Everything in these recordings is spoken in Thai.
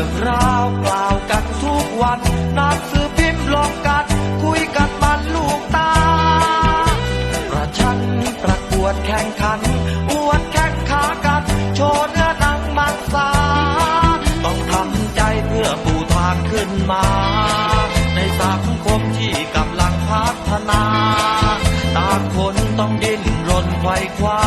รื่องราวกล่าวกันทุกวันนักสือพิมพ์ลงกัน คุยกันมันลูกตา ประชันประกวดแข่งขัน อวดแข่งขากัน โชว์เนื้อหนังมังสา ต้องทำใจเพื่อปูทางขึ้นมา ในสังคมที่กำลังพัฒนา ต่างคนต้องดิ้นรนไขว้คว้า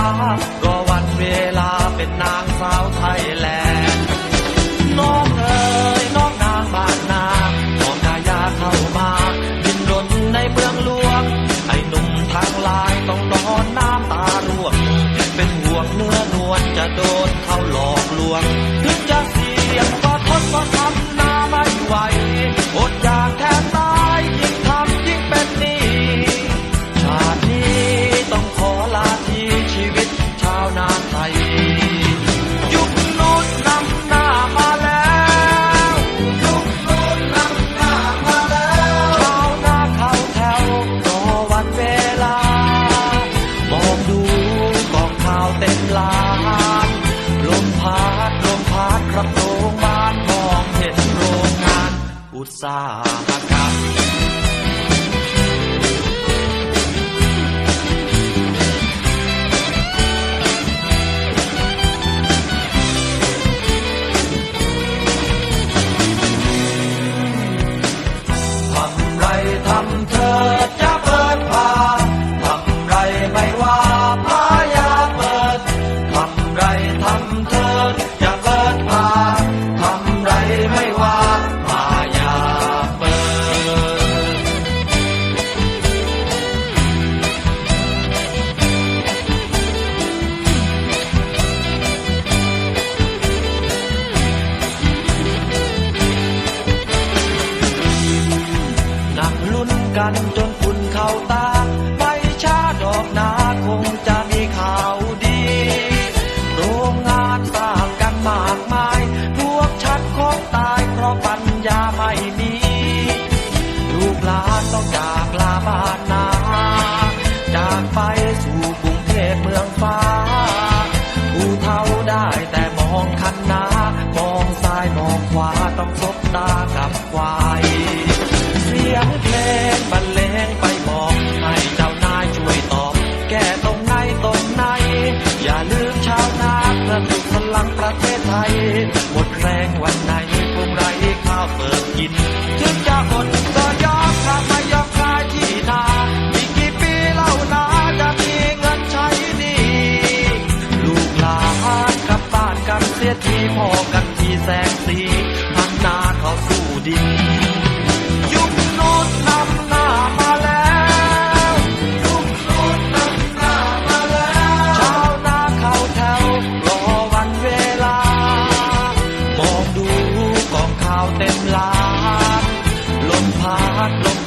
สาหกรรม กันจนคุณเข้าตา ไม่ชาดอกนาคงจะมีข่าวดี โรงงานสร้างกันมากมาย พวกชัดของตายเพราะปัญญาไม่มี ลูกหลานต้องจากลาบ้านนา จหมดแรงวันไหนคงไรข้าวเปิดกิน ถึงจะอดก็ยอมครับไมายอมคลายที่นามีกี่ปีเล่านาจะมีเงินใช้ดีลูกหลานกลับบ้านกันเสียทีพ่อกันที่แสงสีพันนาเขาสู้ดินาวเต็มล้าน ลมพัดลม